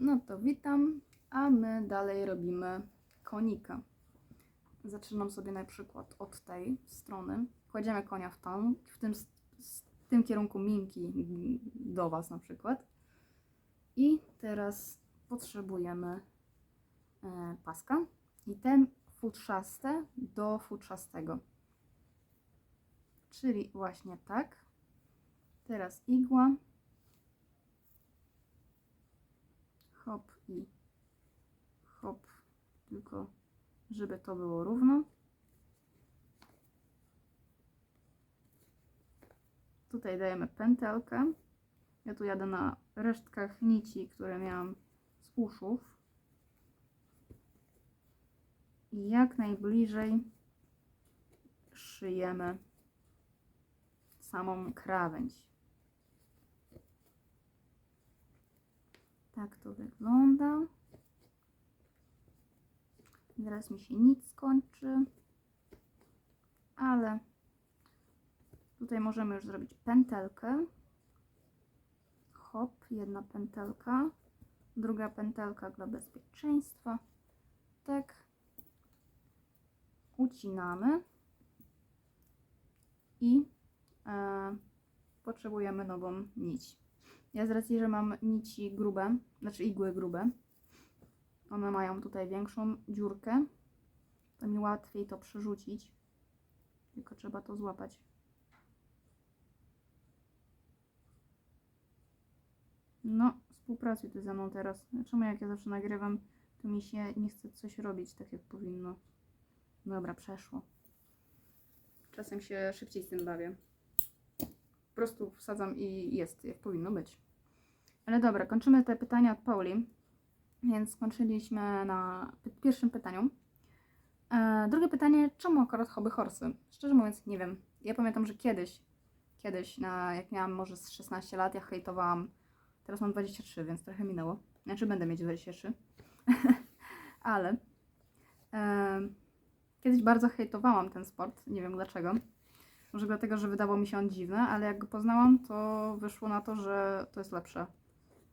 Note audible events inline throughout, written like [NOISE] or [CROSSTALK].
No to witam, a my dalej robimy konika. Zaczynam sobie na przykład od tej strony. Kładziemy konia w tą, w tym, w tym kierunku minki do Was na przykład. I teraz potrzebujemy e, paska i ten futrzaste do futrzastego. Czyli właśnie tak. Teraz igła. Hop i hop. Tylko żeby to było równo. Tutaj dajemy pętelkę. Ja tu jadę na resztkach nici, które miałam z uszów. I jak najbliżej szyjemy samą krawędź. Tak to wygląda. Zaraz mi się nic skończy, ale tutaj możemy już zrobić pętelkę. Hop, jedna pętelka, druga pętelka dla bezpieczeństwa. Tak. Ucinamy i e, potrzebujemy nową nić. Ja z racji, że mam nici grube, znaczy igły grube, one mają tutaj większą dziurkę, to mi łatwiej to przerzucić. Tylko trzeba to złapać. No, współpracuj ty ze mną teraz. Czemu jak ja zawsze nagrywam, to mi się nie chce coś robić tak jak powinno. Dobra, przeszło. Czasem się szybciej z tym bawię. Po prostu wsadzam i jest, jak powinno być. Ale dobra, kończymy te pytania od Pauli. Więc skończyliśmy na pierwszym pytaniu. E, drugie pytanie, czemu akurat hobby horsy? Szczerze mówiąc, nie wiem. Ja pamiętam, że kiedyś, kiedyś, na, jak miałam może z 16 lat, ja hejtowałam. Teraz mam 23, więc trochę minęło. Znaczy, będę mieć 23. [LAUGHS] Ale e, kiedyś bardzo hejtowałam ten sport. Nie wiem dlaczego. Może dlatego, że wydawał mi się on dziwny, ale jak go poznałam, to wyszło na to, że to jest lepsze.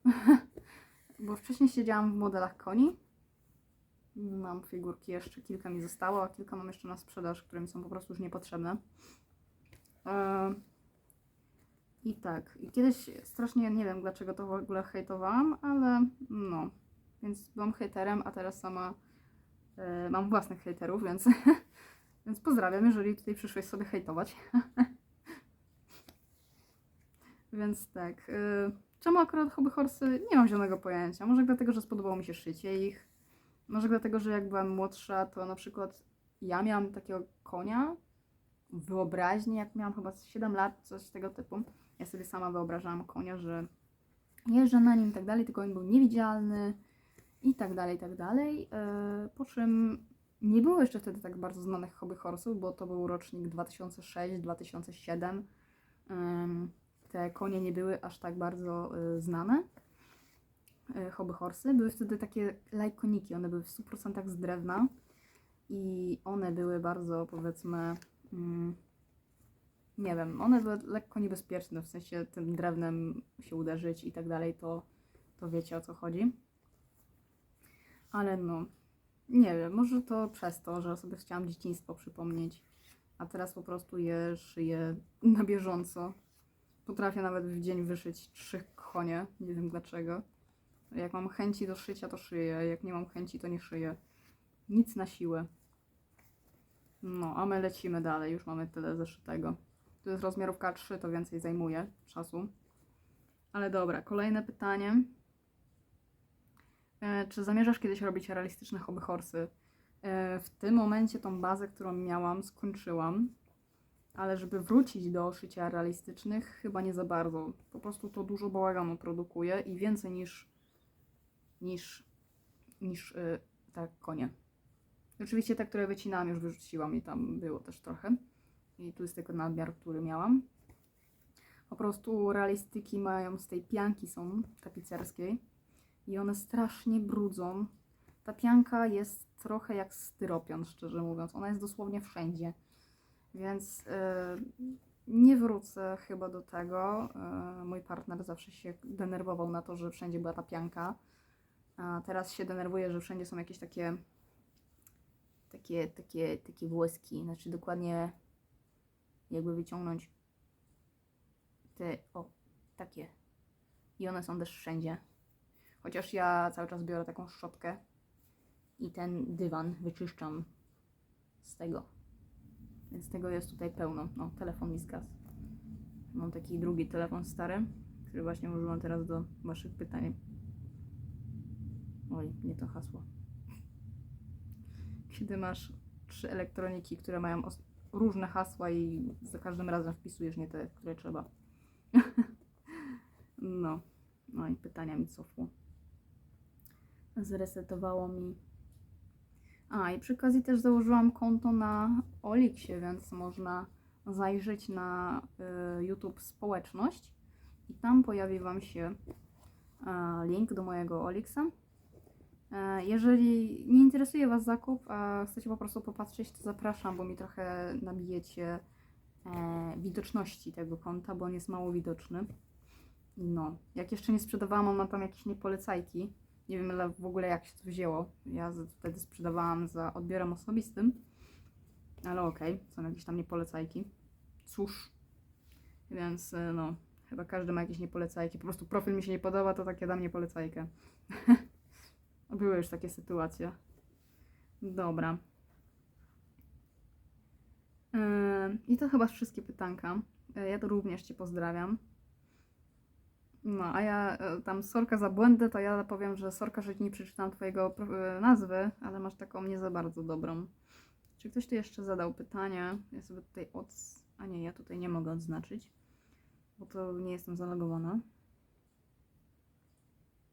[LAUGHS] Bo wcześniej siedziałam w modelach koni. Mam figurki jeszcze, kilka mi zostało, a kilka mam jeszcze na sprzedaż, które mi są po prostu już niepotrzebne. E, I tak, i kiedyś strasznie nie wiem dlaczego to w ogóle hejtowałam, ale no, więc byłam hejterem, a teraz sama e, mam własnych hejterów, więc, [LAUGHS] więc pozdrawiam, jeżeli tutaj przyszłeś sobie hejtować. [LAUGHS] więc tak. E, czemu akurat hobby horsy? Nie mam zielonego pojęcia. Może dlatego, że spodobało mi się szycie ich. Może dlatego, że jak byłam młodsza, to na przykład ja miałam takiego konia w wyobraźni, jak miałam chyba z 7 lat, coś tego typu. Ja sobie sama wyobrażałam konia, że jeżdżę na nim i tak dalej, tylko on był niewidzialny i tak dalej, i tak dalej. E, Po czym nie było jeszcze wtedy tak bardzo znanych hobby horsów, bo to był rocznik 2006-2007. Te konie nie były aż tak bardzo y, znane. Y, Hobby horsy były wtedy takie lajkoniki, one były w 100% z drewna i one były bardzo powiedzmy mm, nie wiem, one były lekko niebezpieczne, w sensie tym drewnem się uderzyć i tak dalej, to, to wiecie o co chodzi. Ale no, nie wiem, może to przez to, że sobie chciałam dzieciństwo przypomnieć, a teraz po prostu je szyję na bieżąco. Potrafię nawet w dzień wyszyć trzy konie, nie wiem dlaczego. Jak mam chęci do szycia, to szyję, jak nie mam chęci, to nie szyję. Nic na siłę. No, a my lecimy dalej, już mamy tyle zeszytego. Tu jest rozmiarówka 3, to więcej zajmuje czasu. Ale dobra, kolejne pytanie. E, czy zamierzasz kiedyś robić realistyczne hobby horsy? E, w tym momencie tą bazę, którą miałam, skończyłam. Ale żeby wrócić do szycia realistycznych, chyba nie za bardzo. Po prostu to dużo bałaganu produkuje i więcej niż niż, niż y, te konie. Oczywiście te, które wycinałam, już wyrzuciłam i tam było też trochę. I tu jest tylko nadmiar, który miałam. Po prostu realistyki mają z tej pianki są tapicerskiej i one strasznie brudzą. Ta pianka jest trochę jak styropian, szczerze mówiąc. Ona jest dosłownie wszędzie. Więc y, nie wrócę chyba do tego. Y, mój partner zawsze się denerwował na to, że wszędzie była ta pianka. A teraz się denerwuję, że wszędzie są jakieś takie takie, takie, takie włoski, znaczy dokładnie jakby wyciągnąć te, o, takie. I one są też wszędzie. Chociaż ja cały czas biorę taką szczotkę i ten dywan wyczyszczam z tego. Więc tego jest tutaj pełno. No, telefon mi zgasł. Mam taki drugi telefon stary, który właśnie używam teraz do Waszych pytań. Oj, nie to hasło. [LAUGHS] Kiedy masz trzy elektroniki, które mają różne hasła i za każdym razem wpisujesz nie te, które trzeba. [LAUGHS] no. No i pytania mi cofło. Zresetowało mi. A i przy okazji też założyłam konto na Olixie, więc można zajrzeć na y, YouTube społeczność i tam pojawi Wam się e, link do mojego Olixa. E, Jeżeli nie interesuje Was zakup, a chcecie po prostu popatrzeć, to zapraszam, bo mi trochę nabijecie e, widoczności tego konta, bo on jest mało widoczny. No, jak jeszcze nie sprzedawałam, on ma tam jakieś niepolecajki. Nie wiem ale w ogóle jak się to wzięło. Ja wtedy sprzedawałam za odbiorem osobistym. Ale okej, są jakieś tam niepolecajki. Cóż. Więc e, no, chyba każdy ma jakieś niepolecajki. Po prostu profil mi się nie podoba, to tak ja dam niepolecajkę. [LAUGHS] Były już takie sytuacje. Dobra. Yy, I to chyba wszystkie pytanka. Yy, Ja to również Cię pozdrawiam. No, a ja e, tam sorka za błędy, to ja powiem, że sorka, że nie przeczytałam Twojego e, nazwy, ale masz taką nie za bardzo dobrą. Czy ktoś tu jeszcze zadał pytanie? Ja sobie tutaj od... A nie, ja tutaj nie mogę odznaczyć, bo to nie jestem zalogowana.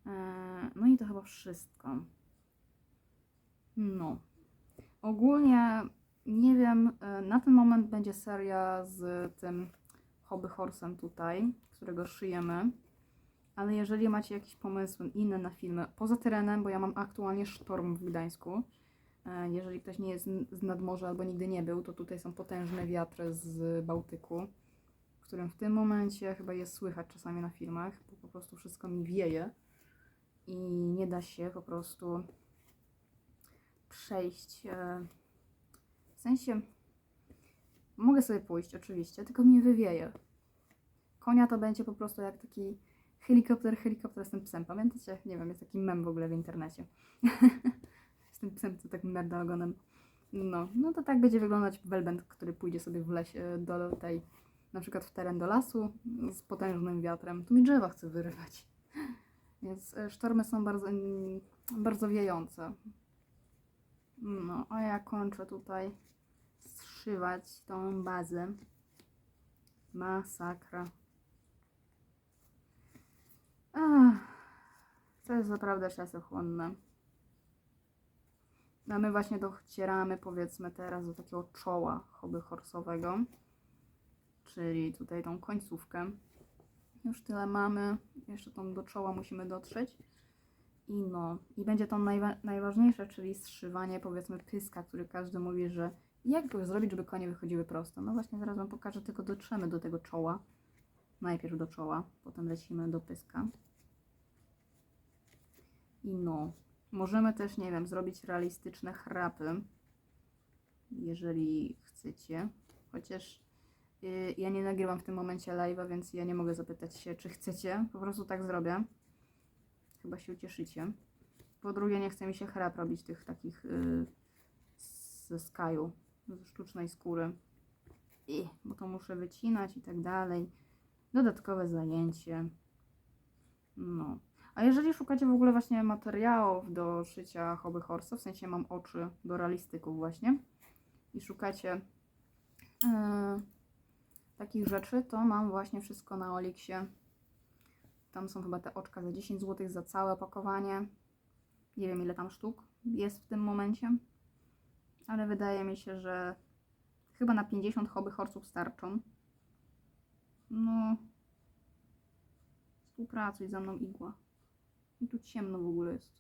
E, No i to chyba wszystko. No. Ogólnie nie wiem, na ten moment będzie seria z tym hobby horsem tutaj, którego szyjemy. Ale jeżeli macie jakieś pomysły inne na filmy, poza terenem, bo ja mam aktualnie sztorm w Gdańsku. E, Jeżeli ktoś nie jest z nadmorza albo nigdy nie był, to tutaj są potężne wiatry z Bałtyku, którym w tym momencie chyba jest słychać czasami na filmach, bo po prostu wszystko mi wieje i nie da się po prostu przejść. e, W sensie mogę sobie pójść oczywiście, tylko mi wywieje. Konia to będzie po prostu jak taki helikopter, helikopter z tym psem. Pamiętacie? Nie wiem, jest taki mem w ogóle w internecie. [LAUGHS] z tym psem, co tak merda ogonem. No, no to tak będzie wyglądać welbent, który pójdzie sobie w lesie do tej, na przykład w teren do lasu z potężnym wiatrem. Tu mi drzewa chce wyrywać. [LAUGHS] Więc e, sztormy są bardzo, mm, bardzo wiejące. No, a ja kończę tutaj zszywać tą bazę. Masakra. To jest naprawdę czasochłonne. No my właśnie docieramy powiedzmy teraz do takiego czoła hobby horsowego, czyli tutaj tą końcówkę. Już tyle mamy, jeszcze tą do czoła musimy dotrzeć. I no, i będzie to najwa- najważniejsze, czyli zszywanie powiedzmy pyska, który każdy mówi, że jak zrobić, żeby konie wychodziły prosto. No właśnie zaraz Wam pokażę, tylko dotrzemy do tego czoła. Najpierw do czoła, potem lecimy do pyska. I no, możemy też, nie wiem, zrobić realistyczne chrapy, jeżeli chcecie. Chociaż y, ja nie nagrywam w tym momencie live'a, więc ja nie mogę zapytać się, czy chcecie. Po prostu tak zrobię. Chyba się ucieszycie. Po drugie, nie chce mi się chrap robić tych takich y, ze skaju, ze sztucznej skóry. I, bo to muszę wycinać i tak dalej. Dodatkowe zajęcie. No. A jeżeli szukacie w ogóle właśnie materiałów do szycia hobby horsa, w sensie mam oczy do realistyków właśnie i szukacie e, takich rzeczy, to mam właśnie wszystko na Olixie. Tam są chyba te oczka za 10 zł za całe opakowanie. Nie wiem ile tam sztuk jest w tym momencie, ale wydaje mi się, że chyba na 50 hobby horsów starczą. No, współpracuj ze mną igła. I tu ciemno w ogóle jest.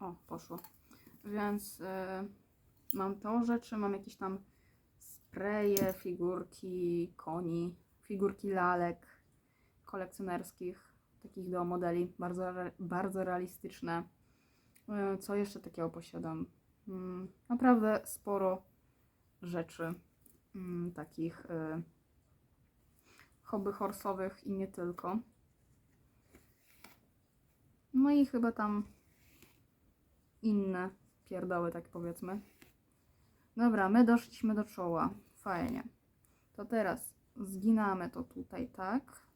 O, poszło. Więc y, mam to rzeczy, mam jakieś tam spreje, figurki koni, figurki lalek kolekcjonerskich. takich do modeli, bardzo, bardzo realistyczne. E, Co jeszcze takiego posiadam? Mm, Naprawdę sporo rzeczy mm, takich e, hobby horsowych i nie tylko. No i chyba tam inne pierdoły, tak powiedzmy. Dobra, my doszliśmy do czoła. Fajnie. To teraz zginamy to tutaj, tak?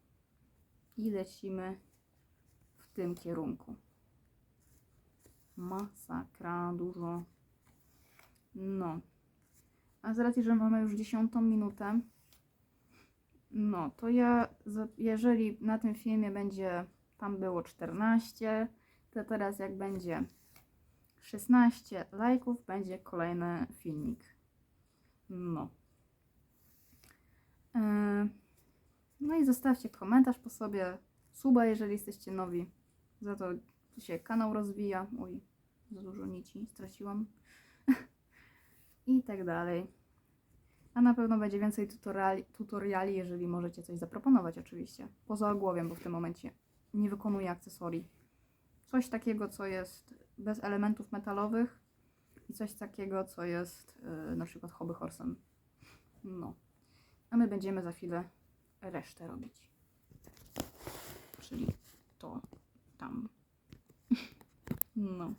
I lecimy w tym kierunku. Masakra, dużo. No. A z racji, że mamy już dziesiątą minutę, no to ja, jeżeli na tym filmie będzie, tam było 14, to teraz jak będzie 16 lajków, będzie kolejny filmik. No. Yy, No i zostawcie komentarz po sobie, suba, jeżeli jesteście nowi. Za to się kanał rozwija. Oj, za dużo nici straciłam. [LAUGHS] I tak dalej. A na pewno będzie więcej tutoriali, tutoriali, jeżeli możecie coś zaproponować oczywiście. Poza ogłowiem, bo w tym momencie nie wykonuję akcesorii. Coś takiego, co jest bez elementów metalowych i coś takiego, co jest yy, na przykład hobby horsem. No. A my będziemy za chwilę resztę robić. Czyli to tam. [LAUGHS] No.